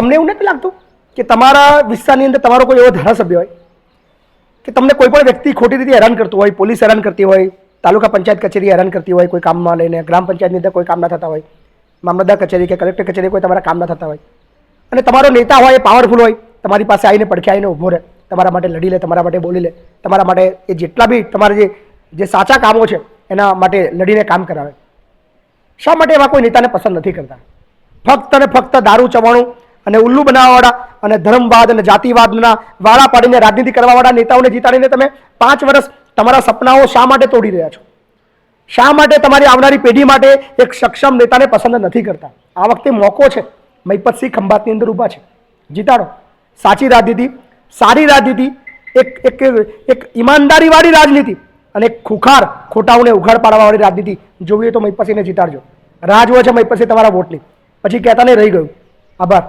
તમને એવું નથી લાગતું કે તમારા વિસ્તારની અંદર તમારો કોઈ એવો ધારાસભ્ય હોય? કે તમને કોઈ પણ વ્યક્તિ ખોટી રીતે હેરાન કરતું હોય, પોલીસ હેરાન કરતી હોય, તાલુકા પંચાયત કચેરી હેરાન કરતી હોય, કોઈ કામમાં લઈને, ગ્રામ પંચાયતની અંદર કોઈ કામ ના થતા હોય, મામલતદાર કચેરી કે કલેક્ટર કચેરી કોઈ તમારા કામ ના થતા હોય. અને તમારો નેતા હોય, એ પાવરફુલ હોય, તમારી પાસે આવીને પડખે આવીને ઊભો રહે, તમારા માટે લડી લે, તમારા માટે બોલી લે, તમારા માટે એ જેટલા બી તમારા જે જે સાચા કામો છે, એના માટે લડીને કામ કરાવે. શા માટે એવા કોઈ નેતાને પસંદ નથી કરતા? ફક્ત અને ફક્ત દારૂ, ચવાણું અને ઉલ્લુ બનાવવાવાળા અને ધર્મવાદ અને જાતિવાદના વાળા પાડીને રાજનીતિ કરવાવાળા નેતાઓને જીતાડીને તમે પાંચ વર્ષ તમારા સપનાઓ શા માટે તોડી રહ્યા છો? શા માટે તમારી આવનારી પેઢી માટે એક સક્ષમ નેતાને પસંદ નથી કરતા? આ વખતે મોકો છે. મહિપતસિંહ ખંભાતની અંદર ઊભા છે. જીતાડો. સાચી રાજનીતિ, સારી રાજનીતિ, એક એક એક ઈમાનદારીવાળી રાજનીતિ અને ખુખાર ખોટાઓને ઉઘાડ પાડવાવાળી રાજનીતિ જોવી તો મહિપતસિંહને જીતાડજો. રાહ જુઓ છે મહિપતસિંહ તમારા વોટની. પછી કહેતા નહીં, રહી ગયું. આભાર.